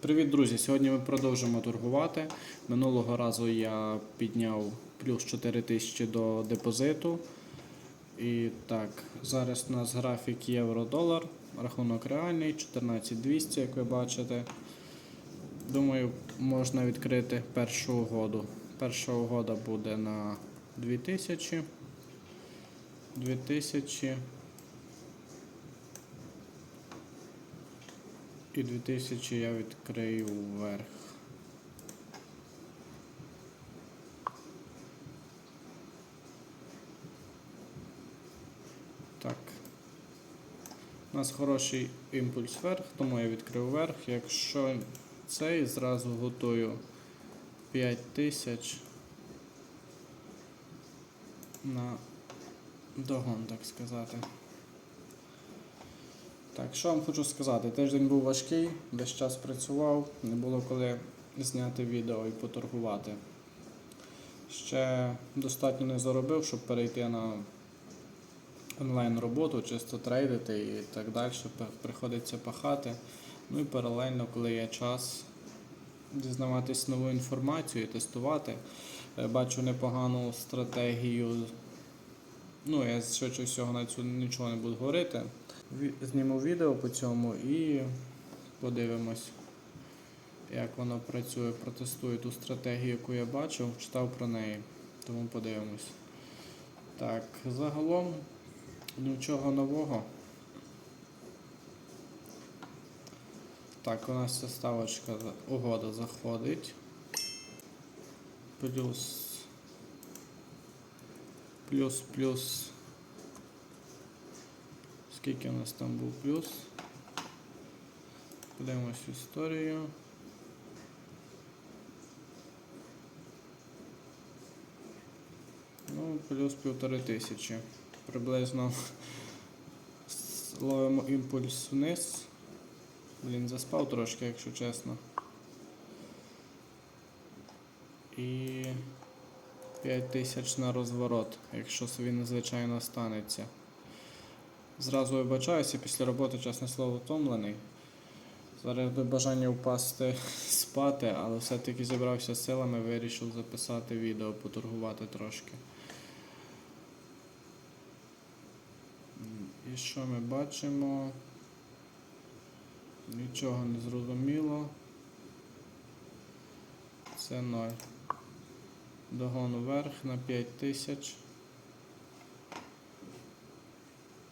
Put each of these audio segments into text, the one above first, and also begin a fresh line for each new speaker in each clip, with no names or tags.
Привіт, друзі! Сьогодні ми продовжимо торгувати. Минулого разу я підняв плюс 4 тисячі до депозиту. І так, зараз у нас графік євро-долар, рахунок реальний 14200, як ви бачите. Думаю, можна відкрити першу угоду. Перша угода буде на 2000. 2000. І 2000 я відкрию вверх. Так. У нас хороший імпульс вверх, тому я відкрив вверх. Якщо цей зразу готую 5000 на догон, так сказати. Так, що вам хочу сказати? Тиждень був важкий, весь час працював, не було коли зняти відео і поторгувати. Ще достатньо не заробив, щоб перейти на онлайн роботу, чисто трейдити і так далі. Приходиться пахати. Ну і паралельно, коли є час, дізнаватись нову інформацію і тестувати. Бачу непогану стратегію. Ну, я швидше всього на цю нічого не буду говорити. Зніму відео по цьому і подивимось, як воно працює. Протестую ту стратегію, яку я бачив, читав про неї. Тому подивимось. Так, загалом нічого нового. Так, у нас ця ставочка угода заходить. Плюс. Плюс, плюс. Скільки у нас там був плюс? Подивимось історію. Ну, плюс півтори тисячі. Приблизно ловимо імпульс вниз. Блін, заспав трошки, якщо чесно. І 5 тисяч на розворот, якщо він звичайно станеться. Зразу вибачаюся, після роботи, чесне слово, втомлений. Зараз до бажання впасти спати, але все-таки зібрався з силами, вирішив записати відео, поторгувати трошки. І що ми бачимо? Нічого не зрозуміло. Це 0. Догон вверх на 5000.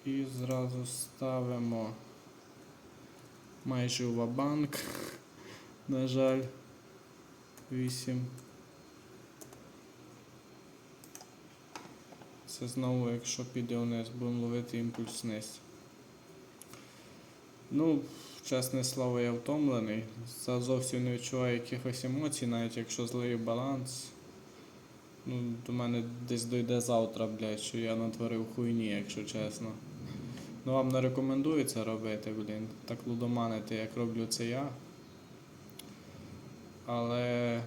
І зразу ставимо майже в банк. На жаль, 8. Це знову, якщо піде вниз, будемо ловити імпульс вниз. Ну, чесне слово, я втомлений. Це зовсім не відчуваю якихось емоцій, навіть якщо злию баланс. Ну, до мене десь дойде завтра, блядь, що я натворив хуйні, якщо чесно. Ну вам не рекомендую це робити, блін. Так лудоманити, як роблю це я. Але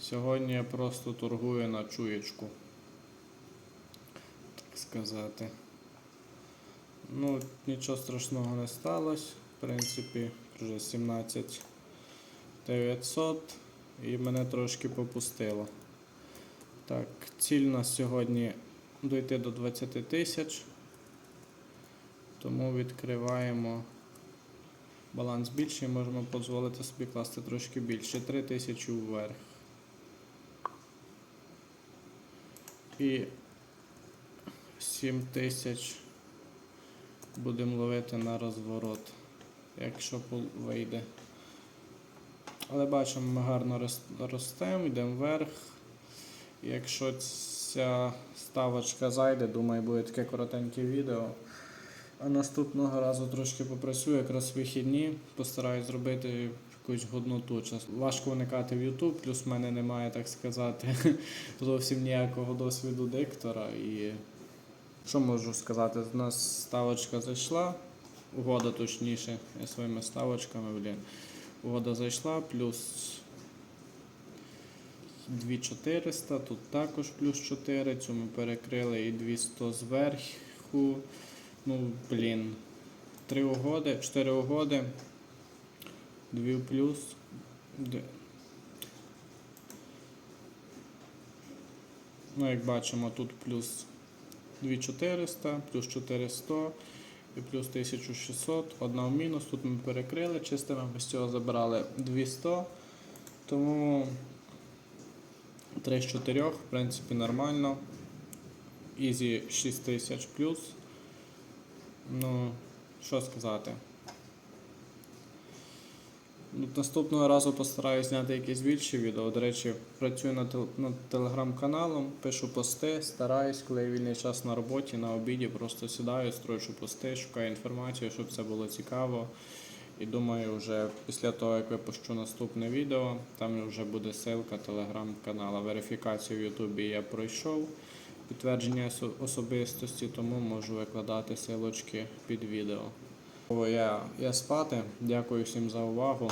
сьогодні я просто торгую на чуєчку. Так сказати. Ну, нічого страшного не сталося. В принципі, вже 17 900 і мене трошки попустило. Так, ціль на сьогодні дойти до 20 тисяч. Тому відкриваємо баланс більший, можемо дозволити собі класти трошки більше. 3 тисячі вверх. І 7 тисяч будемо ловити на розворот, якщо вийде. Але бачимо, ми гарно ростемо, йдемо вверх. Якщо ця ставочка зайде, думаю, буде таке коротеньке відео. А наступного разу трошки попрацюю, якраз вихідні, постараюсь зробити якусь годноту. Важко вникати в YouTube, плюс в мене немає, так сказати, зовсім ніякого досвіду диктора. І що можу сказати? У нас ставочка зайшла, угода точніше, своїми ставочками, блін. Угода зайшла, плюс 2400, тут також плюс 4, цю ми перекрили і 200 зверху. Ну, блін. Три угоди, чотири угоди. 2 плюс. Ну, як бачимо, тут плюс 2400, плюс 400 і плюс 1600. Одна в мінус. Тут ми перекрили чистими, без цього забрали 200. Тому 3 з 4, в принципі, нормально. Ізі 6000 плюс. Ну, що сказати. Наступного разу постараюсь зняти якесь більше відео. До речі, працюю над, над телеграм-каналом, пишу пости, стараюсь, коли є вільний час на роботі, на обіді, просто сідаю, строчу пости, шукаю інформацію, щоб це було цікаво. І думаю, вже після того, як випущу наступне відео, там вже буде ссылка телеграм-канала. Верифікацію в Ютубі я пройшов, підтвердження особистості, тому можу викладати силочки під відео. Я, я спати. Дякую всім за увагу.